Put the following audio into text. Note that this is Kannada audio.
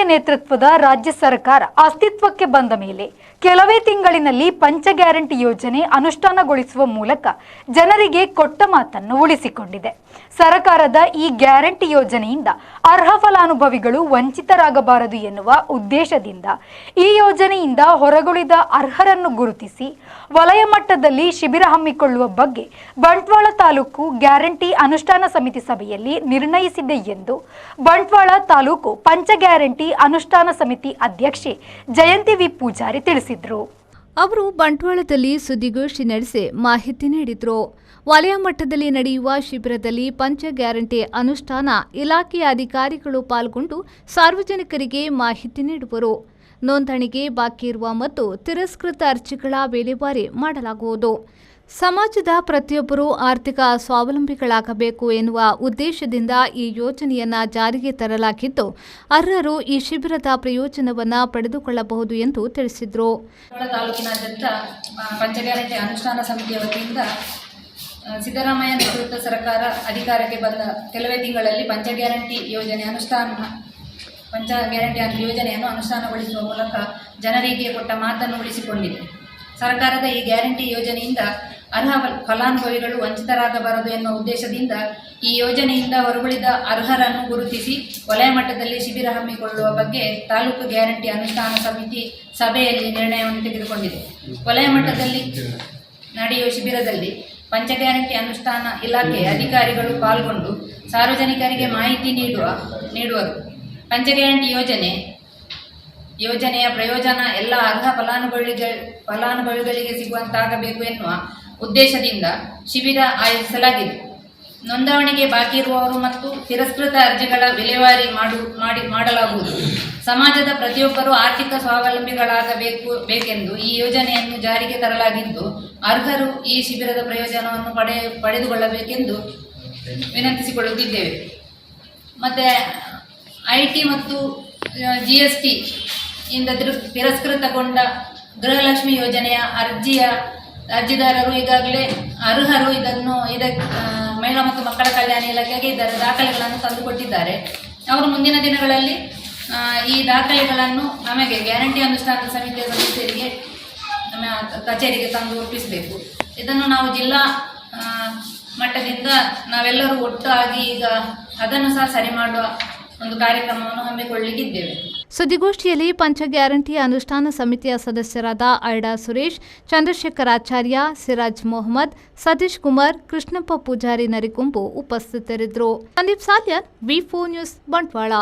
ಸಿದ್ದರಾಮಯ್ಯ ನೇತೃತ್ವದ ರಾಜ್ಯ ಸರ್ಕಾರ ಅಸ್ತಿತ್ವಕ್ಕೆ ಬಂದ ಮೇಲೆ ಕೆಲವೇ ತಿಂಗಳಿನಲ್ಲಿ ಪಂಚ ಗ್ಯಾರಂಟಿ ಯೋಜನೆ ಅನುಷ್ಠಾನಗೊಳಿಸುವ ಮೂಲಕ ಜನರಿಗೆ ಕೊಟ್ಟ ಮಾತನ್ನು ಉಳಿಸಿಕೊಂಡಿದೆ. ಸರ್ಕಾರದ ಈ ಗ್ಯಾರಂಟಿ ಯೋಜನೆಯಿಂದ ಅರ್ಹ ಫಲಾನುಭವಿಗಳು ವಂಚಿತರಾಗಬಾರದು ಎನ್ನುವ ಉದ್ದೇಶದಿಂದ ಈ ಯೋಜನೆಯಿಂದ ಹೊರಗುಳಿದ ಅರ್ಹರನ್ನು ಗುರುತಿಸಿ ವಲಯ ಮಟ್ಟದಲ್ಲಿ ಶಿಬಿರ ಹಮ್ಮಿಕೊಳ್ಳುವ ಬಗ್ಗೆ ಬಂಟ್ವಾಳ ತಾಲೂಕು ಗ್ಯಾರಂಟಿ ಅನುಷ್ಠಾನ ಸಮಿತಿ ಸಭೆಯಲ್ಲಿ ನಿರ್ಣಯಿಸಿದೆ ಎಂದು ಬಂಟ್ವಾಳ ತಾಲೂಕು ಪಂಚ ಗ್ಯಾರಂಟಿ ಅನುಷ್ಠಾನ ಸಮಿತಿ ಅಧ್ಯಕ್ಷೆ ಜಯಂತಿ ವಿ ಪೂಜಾರಿ ತಿಳಿಸಿದರು. ಅವರು ಬಂಟ್ವಾಳದಲ್ಲಿ ಸುದ್ದಿಗೋಷ್ಠಿ ನಡೆಸಿ ಮಾಹಿತಿ ನೀಡಿದರು. ವಲಯ ಮಟ್ಟದಲ್ಲಿ ನಡೆಯುವ ಶಿಬಿರದಲ್ಲಿ ಪಂಚ ಗ್ಯಾರಂಟಿ ಅನುಷ್ಠಾನ ಇಲಾಖೆಯ ಅಧಿಕಾರಿಗಳು ಪಾಲ್ಗೊಂಡು ಸಾರ್ವಜನಿಕರಿಗೆ ಮಾಹಿತಿ ನೀಡುವರು. ನೋಂದಣಿಗೆ ಬಾಕಿ ಇರುವ ಮತ್ತು ತಿರಸ್ಕೃತ ಅರ್ಜಿಗಳ ವಿಲೇವಾರಿ ಮಾಡಲಾಗುವುದು. ಸಮಾಜದ ಪ್ರತಿಯೊಬ್ಬರೂ ಆರ್ಥಿಕ ಸ್ವಾವಲಂಬಿಗಳಾಗಬೇಕು ಎನ್ನುವ ಉದ್ದೇಶದಿಂದ ಈ ಯೋಜನೆಯನ್ನು ಜಾರಿಗೆ ತರಲಾಗಿದ್ದು ಅರ್ಹರು ಈ ಶಿಬಿರದ ಪ್ರಯೋಜನವನ್ನು ಪಡೆದುಕೊಳ್ಳಬಹುದು ಎಂದು ತಿಳಿಸಿದರು. ತಾಲೂಕಿನಾದ್ಯಂತ ಆ, ಅನುಷ್ಠಾನ ಸಮಿತಿಯ ವತಿಯಿಂದ ಸಿದ್ದರಾಮಯ್ಯ ನೇತೃತ್ವ ಸರ್ಕಾರ ಅಧಿಕಾರಕ್ಕೆ ಬಂದ ಕೆಲವೇ ತಿಂಗಳಲ್ಲಿ ಪಂಚ ಗ್ಯಾರಂಟಿ ಯೋಜನೆ ಅನುಷ್ಠಾನ ಪಂಚ ಗ್ಯಾರಂಟಿ ಯೋಜನೆಯನ್ನು ಅನುಷ್ಠಾನಗೊಳಿಸುವ ಮೂಲಕ ಜನರಿಗೆ ಕೊಟ್ಟ ಮಾತನ್ನು ಉಳಿಸಿಕೊಂಡಿದೆ. ಸರ್ಕಾರದ ಈ ಗ್ಯಾರಂಟಿ ಯೋಜನೆಯಿಂದ ಅರ್ಹ ಫಲಾನುಭವಿಗಳು ವಂಚಿತರಾಗಬಾರದು ಎನ್ನುವ ಉದ್ದೇಶದಿಂದ ಈ ಯೋಜನೆಯಿಂದ ಹೊರಗುಳಿದ ಅರ್ಹರನ್ನು ಗುರುತಿಸಿ ವಲಯ ಮಟ್ಟದಲ್ಲಿ ಶಿಬಿರ ಹಮ್ಮಿಕೊಳ್ಳುವ ಬಗ್ಗೆ ತಾಲೂಕು ಗ್ಯಾರಂಟಿ ಅನುಷ್ಠಾನ ಸಮಿತಿ ಸಭೆಯಲ್ಲಿ ನಿರ್ಣಯವನ್ನು ತೆಗೆದುಕೊಂಡಿದೆ. ವಲಯ ಮಟ್ಟದಲ್ಲಿ ನಡೆಯುವ ಶಿಬಿರದಲ್ಲಿ ಪಂಚ ಗ್ಯಾರಂಟಿ ಅನುಷ್ಠಾನ ಇಲಾಖೆ ಅಧಿಕಾರಿಗಳು ಪಾಲ್ಗೊಂಡು ಸಾರ್ವಜನಿಕರಿಗೆ ಮಾಹಿತಿ ನೀಡುವ, ನೀಡುವರು. ಪಂಚ ಗ್ಯಾರಂಟಿ ಯೋಜನೆ ಯೋಜನೆಯ ಪ್ರಯೋಜನ ಎಲ್ಲ ಅರ್ಹ ಫಲಾನುಭವಿಗಳ ಫಲಾನುಭವಿಗಳಿಗೆ ಸಿಗುವಂತಾಗಬೇಕು ಎನ್ನುವ ಉದ್ದೇಶದಿಂದ ಶಿಬಿರ ಆಯೋಜಿಸಲಾಗಿದೆ. ನೋಂದಣಿಗೆ ಬಾಕಿ ಇರುವವರು ಮತ್ತು ತಿರಸ್ಕೃತ ಅರ್ಜಿಗಳ ವಿಲೇವಾರಿ ಮಾಡು, ಮಾಡಿ, ಮಾಡಲಾಗುವುದು. ಸಮಾಜದ ಪ್ರತಿಯೊಬ್ಬರೂ ಆರ್ಥಿಕ ಸ್ವಾವಲಂಬಿಗಳಾಗಬೇಕು, ಬೇಕೆಂದು ಈ ಯೋಜನೆಯನ್ನು ಜಾರಿಗೆ ತರಲಾಗಿದ್ದು, ಅರ್ಹರು ಈ ಶಿಬಿರದ ಪ್ರಯೋಜನವನ್ನು ಪಡೆ, ಪಡೆದುಕೊಳ್ಳಬೇಕೆಂದು ವಿನಂತಿಸಿಕೊಳ್ಳುತ್ತಿದ್ದೇವೆ. ಮತ್ತು, ಐ ಟಿ ಮತ್ತು ಜಿ ಎಸ್ ಟಿ ಇಂದ ತಿರು- ತಿರಸ್ಕೃತಗೊಂಡ ಗೃಹಲಕ್ಷ್ಮಿ ಯೋಜನೆಯ ಅರ್ಜಿಯ ಅರ್ಜಿದಾರರು ಈಗಾಗಲೇ ಅರ್ಹರು. ಇದನ್ನು ಇದಕ್ಕೆ ಮಹಿಳಾ ಮತ್ತು ಮಕ್ಕಳ ಕಲ್ಯಾಣ ಇಲಾಖೆಗೆ ಇದರ ದಾಖಲೆಗಳನ್ನು ತಂದುಕೊಟ್ಟಿದ್ದಾರೆ. ಅವರು ಮುಂದಿನ ದಿನಗಳಲ್ಲಿ ಈ ದಾಖಲೆಗಳನ್ನು ನಮಗೆ ಗ್ಯಾರಂಟಿ ಅನುಷ್ಠಾನ ಸಮಿತಿಯ ಸದಸ್ಯರಿಗೆ ನಮ್ಮ ಕಚೇರಿಗೆ ತಂದು ಒಪ್ಪಿಸಬೇಕು. ಇದನ್ನು ನಾವು ಜಿಲ್ಲಾ ಮಟ್ಟದಿಂದ ನಾವೆಲ್ಲರೂ ಒಟ್ಟಾಗಿ ಈಗ ಅದನ್ನು ಸಹ ಸರಿ ಮಾಡುವ ಒಂದು ಕಾರ್ಯಕ್ರಮವನ್ನು ಹಮ್ಮಿಕೊಳ್ಳಲಿಕ್ಕಿದ್ದೇವೆ ಸುದ್ದಿಗೋಷ್ಠಿಯಲ್ಲಿ ಪಂಚ ಗ್ಯಾರಂಟಿ ಅನುಷ್ಠಾನ ಸಮಿತಿಯ ಸದಸ್ಯರಾದ ಐಡಾ ಸುರೇಶ್, ಚಂದ್ರಶೇಖರಾಚಾರ್ಯ ಸಿರಾಜ್ ಮೊಹಮ್ಮದ್, ಸತೀಶ್ ಕುಮಾರ್, ಕೃಷ್ಣಪ್ಪ ಪೂಜಾರಿ ನರಿಕುಂಬು ಉಪಸ್ಥಿತರಿದ್ದರು. Sandeep Salian V news, Bantwal.